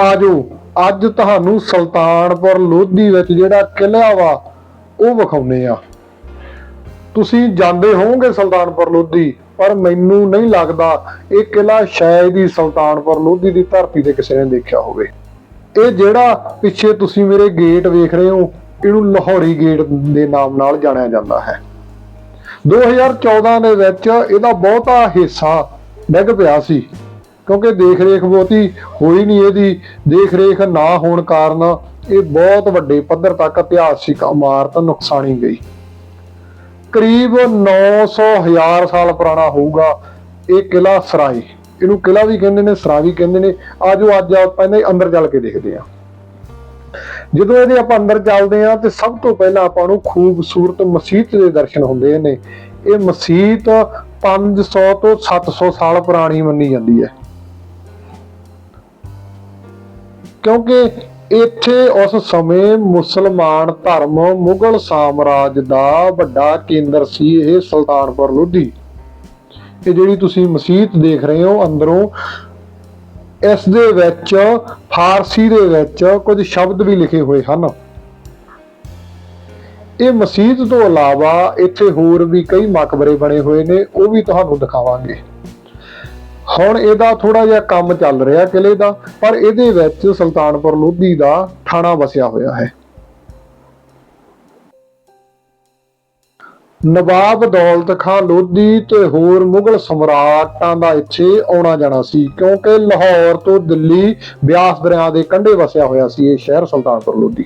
ਆਜੋ, ਅੱਜ ਤੁਹਾਨੂੰ ਸੁਲਤਾਨਪੁਰ ਲੋਧੀ ਵਿੱਚ ਜਿਹੜਾ ਕਿਲ੍ਹਾ ਵਾ, ਉਹ ਵਿਖਾਉਨੇ ਆ ਤੁਸੀਂ ਜਾਂਦੇ ਹੋਵੋਗੇ ਸੁਲਤਾਨਪੁਰ ਲੋਧੀ, ਪਰ ਮੈਨੂੰ ਨਹੀਂ ਲੱਗਦਾ ਇਹ ਕਿਲ੍ਹਾ ਸ਼ਾਇਦ ਹੀ ਸੁਲਤਾਨਪੁਰ ਲੋਧੀ ਦੀ ਧਰਤੀ ਤੇ ਕਿਸੇ ਨੇ ਦੇਖਿਆ ਹੋਵੇ। ਇਹ ਜਿਹੜਾ ਪਿੱਛੇ ਤੁਸੀਂ ਮੇਰੇ ਗੇਟ ਵੇਖ ਰਹੇ ਹੋ, ਇਹਨੂੰ ਲਾਹੌਰੀ ਗੇਟ ਦੇ ਨਾਮ ਨਾਲ ਜਾਣਿਆ ਜਾਂਦਾ ਹੈ। 2014 ਦੇ ਵਿੱਚ ਇਹਦਾ ਬਹੁਤਾ ਹਿੱਸਾ ਡਿੱਗ ਪਿਆ ਸੀ। ਕਿਉਂਕਿ ਦੇਖ ਰੇਖ ਬਹੁਤੀ ਹੋਈ ਨਹੀਂ ਇਹਦੀ ਦੇਖ ਰੇਖ ਨਾ ਹੋਣ ਕਾਰਨ ਇਹ ਬਹੁਤ ਵੱਡੇ ਪੱਧਰ ਤੱਕ ਇਤਿਹਾਸਿਕ ਇਮਾਰਤ ਨੁਕਸਾਨੀ ਗਈ। ਕਰੀਬ 900 ਹਜ਼ਾਰ ਸਾਲ ਪੁਰਾਣਾ ਹੋਊਗਾ ਇਹ ਕਿਲਾ ਸਰਾਈ। ਇਹਨੂੰ ਕਿਲਾ ਵੀ ਕਹਿੰਦੇ ਨੇ ਸਰਾ ਵੀ ਕਹਿੰਦੇ ਨੇ। ਆਜੋ, ਅੱਜ ਆਪਾਂ ਇਹਦੇ ਅੰਦਰ ਚੱਲ ਕੇ ਦੇਖਦੇ ਹਾਂ। ਜਦੋਂ ਇਹਦੇ ਆਪਾਂ ਅੰਦਰ ਚੱਲਦੇ ਹਾਂ ਤੇ ਸਭ ਤੋਂ ਪਹਿਲਾਂ ਆਪਾਂ ਨੂੰ ਖੂਬਸੂਰਤ ਮਸਜਿਦ ਦੇ ਦਰਸ਼ਨ ਹੁੰਦੇ ਨੇ। ਇਹ ਮਸਜਿਦ 500 ਤੋਂ 700 ਸਾਲ ਪੁਰਾਣੀ ਮੰਨੀ ਜਾਂਦੀ ਹੈ। ਕਿਉਂਕਿ ਇੱਥੇ ਉਸ ਸਮੇਂ ਮੁਸਲਮਾਨ ਧਰਮ ਮੁਗਲ ਸਾਮਰਾਜ ਦਾ ਵੱਡਾ ਕੇਂਦਰ ਸੀ ਇਹ ਸੁਲਤਾਨਪੁਰ ਲੋਧੀ। ਇਹ ਜਿਹੜੀ ਤੁਸੀਂ ਮਸਜਿਦ ਦੇਖ ਰਹੇ ਹੋ ਅੰਦਰੋਂ, ਇਸ ਦੇ ਵਿੱਚ, ਫਾਰਸੀ ਦੇ ਵਿੱਚ ਕੁਝ ਸ਼ਬਦ ਵੀ ਲਿਖੇ ਹੋਏ ਹਨ। ਇਹ ਮਸਜਿਦ ਤੋਂ ਇਲਾਵਾ ਇੱਥੇ ਹੋਰ ਵੀ ਕਈ ਮਕਬਰੇ ਬਣੇ ਹੋਏ ਨੇ, ਉਹ ਵੀ ਤੁਹਾਨੂੰ ਦਿਖਾਵਾਂਗੇ। ਹੁਣ ਇਹਦਾ ਥੋੜਾ ਜਿਹਾ ਕੰਮ ਚੱਲ ਰਿਹਾ ਕਿਲੇ ਦਾ, ਪਰ ਇਹਦੇ ਵਿੱਚ ਸੁਲਤਾਨਪੁਰ ਲੋਧੀ ਦਾ ਥਾਣਾ ਵਸਿਆ ਹੋਇਆ ਹੈ। ਨਵਾਬ ਦੌਲਤ ਖਾਨ ਲੋਧੀ ਤੇ ਹੋਰ ਮੁਗਲ ਸਮਰਾਟਾਂ ਦਾ ਇੱਥੇ ਆਉਣਾ ਜਾਣਾ ਸੀ, ਕਿਉਂਕਿ ਲਾਹੌਰ ਤੋਂ ਦਿੱਲੀ ਬਿਆਸ ਦਰਿਆ ਦੇ ਕੰਢੇ ਵਸਿਆ ਹੋਇਆ ਸੀ ਇਹ ਸ਼ਹਿਰ ਸੁਲਤਾਨਪੁਰ ਲੋਧੀ।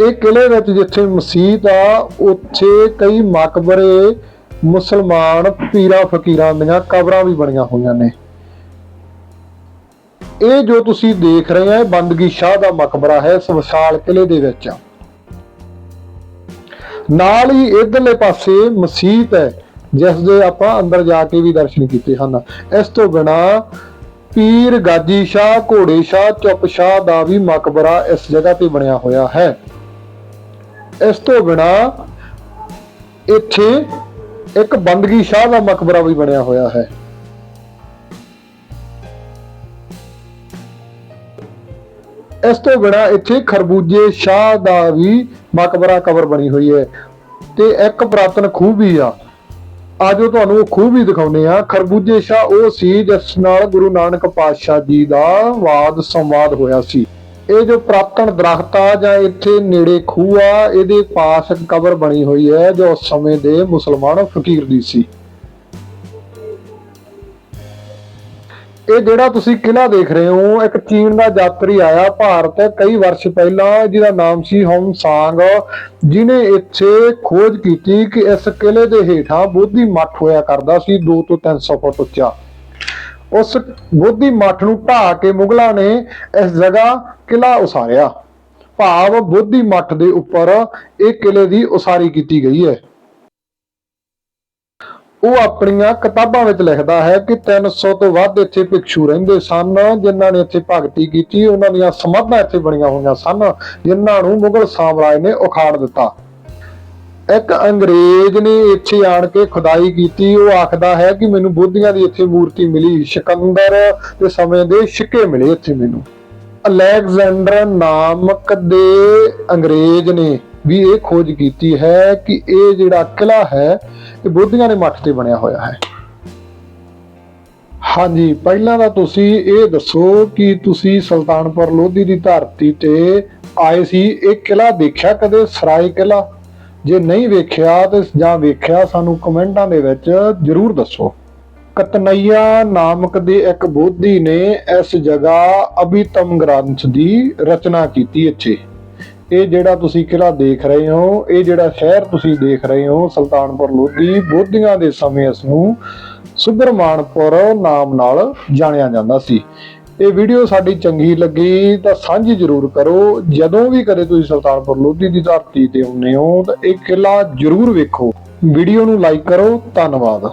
ਇਹ ਕਿਲੇ ਵਿੱਚ ਜਿੱਥੇ ਮਸਜਿਦ ਆ, ਉੱਥੇ ਕਈ ਮਕਬਰੇ ਮੁਸਲਮਾਨ ਪੀਰਾਂ ਫਕੀਰਾਂ ਦੀਆਂ ਕਬਰਾਂ ਵੀ ਬਣੀਆਂ ਹੋਈਆਂ ਨੇ। ਇਹ ਜੋ ਤੁਸੀਂ ਦੇਖ ਰਹੇ ਹੋ ਬੰਦਗੀ ਸ਼ਾਹ ਦਾ ਮਕਬਰਾ ਹੈ ਇਸ ਵਿਸ਼ਾਲ ਕਿਲੇ ਦੇ ਵਿੱਚ। ਨਾਲ ਹੀ ਇਧਰਲੇ ਪਾਸੇ ਮਸਜਿਦ ਹੈ ਜਿਸ ਦੇ ਆਪਾਂ ਅੰਦਰ ਜਾ ਕੇ ਵੀ ਦਰਸ਼ਨ ਕੀਤੇ ਹਨ। ਇਸ ਤੋਂ ਬਿਨਾ ਪੀਰ ਗਾਜੀ ਸ਼ਾਹ, ਘੋੜੇ ਸ਼ਾਹ, ਚੁੱਪ ਸ਼ਾਹ ਦਾ ਵੀ ਮਕਬਰਾ ਇਸ ਜਗ੍ਹਾ ਤੇ ਬਣਿਆ ਹੋਇਆ ਹੈ। ਇਸ ਤੋਂ ਬਿਨਾ ਇੱਥੇ ਇੱਕ ਬੰਦਗੀ ਸ਼ਾਹ ਦਾ ਮਕਬਰਾ ਵੀ ਬਣਿਆ ਹੋਇਆ ਹੈ। ਇਸ ਤੋਂ ਬਿਨਾ ਇੱਥੇ ਖਰਬੂਜੇ ਸ਼ਾਹ ਦਾ ਵੀ ਮਕਬਰਾ ਕਬਰ ਬਣੀ ਹੋਈ ਹੈ ਤੇ ਇੱਕ ਪ੍ਰਾਤਨ ਖੂਹ ਵੀ ਆ। ਆਜੋ ਤੁਹਾਨੂੰ ਉਹ ਖੂਹ ਵੀ ਦਿਖਾਉਨੇ ਆ ਖਰਬੂਜੇ ਸ਼ਾਹ ਉਹ ਸੀ ਜਿਸ ਨਾਲ ਗੁਰੂ ਨਾਨਕ ਪਾਤਸ਼ਾਹ ਜੀ ਦਾ ਵਾਦ ਸੰਵਾਦ ਹੋਇਆ ਸੀ। ਇਹ ਜੋ ਪ੍ਰਾਤਨ ਦਰਖਤ ਆ ਜਾਂ ਇੱਥੇ ਨੇੜੇ ਖੂਹ ਆ, ਇਹਦੇ ਪਾਸ ਕਬਰ ਬਣੀ ਹੋਈ ਹੈ ਜੋ ਉਸ ਸਮੇਂ ਦੇ ਮੁਸਲਮਾਨ ਫਕੀਰ ਦੀ ਸੀ। ਇਹ ਜਿਹੜਾ ਤੁਸੀਂ ਕਿਲਾ ਦੇਖ ਰਹੇ ਹੋ, ਇੱਕ ਚੀਨ ਦਾ ਯਾਤਰੀ ਆਇਆ ਭਾਰਤ ਕਈ ਵਰਸ਼ ਪਹਿਲਾਂ, ਜਿਹਦਾ ਨਾਮ ਸੀ ਹੌਂਗ ਸਾਂਗ ਜਿਨੇ ਇੱਥੇ ਖੋਜ ਕੀਤੀ ਕਿ ਇਸ ਕਿਲੇ ਦੇ ਹੇਠਾਂ ਬੋਧੀ ਮੱਠ ਹੋਇਆ ਕਰਦਾ ਸੀ 2 ਤੋਂ 300 ਫੁੱਟ ਉੱਚਾ। ਉਸ ਬੋਧੀ ਮੱਠ ਨੂੰ ਢਾਹ ਕੇ ਮੁਗਲਾਂ ਨੇ ਇਸ ਜਗ੍ਹਾ ਕਿਲਾ ਉਸਾਰਿਆ। ਭਾਵ ਬੋਧੀ ਮੱਠ ਦੇ ਉੱਪਰ ਇਹ ਕਿਲੇ ਦੀ ਉਸਾਰੀ ਕੀਤੀ ਗਈ ਹੈ। ਉਹ ਆਪਣੀਆਂ ਕਿਤਾਬਾਂ ਵਿੱਚ ਲਿਖਦਾ ਹੈ ਕਿ 300 ਤੋਂ ਵੱਧ ਇੱਥੇ ਭਿਕਸ਼ੂ ਰਹਿੰਦੇ ਸਨ, ਜਿਨ੍ਹਾਂ ਨੇ ਇੱਥੇ ਭਗਤੀ ਕੀਤੀ, ਉਹਨਾਂ ਦੀਆਂ ਸਮਾਧਾਂ ਇੱਥੇ ਬਣੀਆਂ ਹੋਈਆਂ ਸਨ, ਜਿਨ੍ਹਾਂ ਨੂੰ ਮੁਗਲ ਸਾਮਰਾਜ ਨੇ ਉਖਾੜ ਦਿੱਤਾ। ਇੱਕ ਅੰਗਰੇਜ਼ ਨੇ ਇੱਥੇ ਆਣ ਕੇ ਖੁਦਾਈ ਕੀਤੀ, ਉਹ ਆਖਦਾ ਹੈ ਕਿ ਮੈਨੂੰ ਬੋਧੀਆਂ ਦੀ ਇੱਥੇ ਮੂਰਤੀ ਮਿਲੀ, ਸਿਕੰਦਰ ਦੇ ਸਮੇਂ ਦੇ ਸਿੱਕੇ ਮਿਲੇ ਇੱਥੇ ਮੈਨੂੰ। ਅਲੈਗਜ਼ੈਂਡਰ ਨਾਮਕ ਦੇ ਅੰਗਰੇਜ਼ ਨੇ ਵੀ ਇਹ ਖੋਜ ਕੀਤੀ ਹੈ ਕਿ ਇਹ ਜਿਹੜਾ ਕਿਲਾ ਹੈ, ਇਹ ਬੋਧੀਆਂ ਦੇ ਮੱਠ ਤੇ ਬਣਿਆ ਹੋਇਆ ਹੈ। ਹਾਂਜੀ, ਪਹਿਲਾਂ ਤਾਂ ਤੁਸੀਂ ਇਹ ਦੱਸੋ ਕਿ ਤੁਸੀਂ ਸੁਲਤਾਨਪੁਰ ਲੋਧੀ ਦੀ ਧਰਤੀ ਤੇ ਆਏ ਸੀ, ਇਹ ਕਿਲਾ ਦੇਖਿਆ ਕਦੇ? ਸਰਾਏ ਕਿਲਾ ਜੇ ਨਹੀਂ ਵੇਖਿਆ ਤੇ ਜਾਂ ਵੇਖਿਆ ਸਾਨੂੰ ਕਮੈਂਟਾਂ ਦੇ ਵਿੱਚ ਜਰੂਰ ਦੱਸੋ। ਕਤਨਈਆ ਨਾਮਕ ਦੇ ਇੱਕ ਬੋਧੀ ਨੇ ਇਸ ਜਗ੍ਹਾ ਅਭਿਤਮ ਗ੍ਰੰਥ ਦੀ ਰਚਨਾ ਕੀਤੀ ਇੱਥੇ। ਇਹ ਜਿਹੜਾ ਤੁਸੀਂ ਕਿਲਾ ਦੇਖ ਰਹੇ ਹੋ, ਇਹ ਜਿਹੜਾ ਸ਼ਹਿਰ ਤੁਸੀਂ ਦੇਖ ਰਹੇ ਹੋ, ਸੁਲਤਾਨਪੁਰ ਲੋਧੀ, ਬੋਧੀਆਂ ਦੇ ਸਮੇਂ ਇਸ ਨੂੰ ਸੁਬਰਮਾਨਪੁਰ ਨਾਮ ਨਾਲ ਜਾਣਿਆ ਜਾਂਦਾ ਸੀ। ਇਹ ਵੀਡੀਓ ਸਾਡੀ ਚੰਗੀ ਲੱਗੀ ਤਾਂ ਸਾਂਝੀ ਜ਼ਰੂਰ ਕਰੋ। ਜਦੋਂ ਵੀ ਕਦੇ ਤੁਸੀਂ ਸੁਲਤਾਨਪੁਰ ਲੋਧੀ ਦੀ ਧਰਤੀ ਤੇ ਆਉਂਦੇ ਹੋ ਤਾਂ ਇਹ ਕਿਲਾ ਜ਼ਰੂਰ ਵੇਖੋ। ਵੀਡੀਓ ਨੂੰ ਲਾਈਕ ਕਰੋ। ਧੰਨਵਾਦ।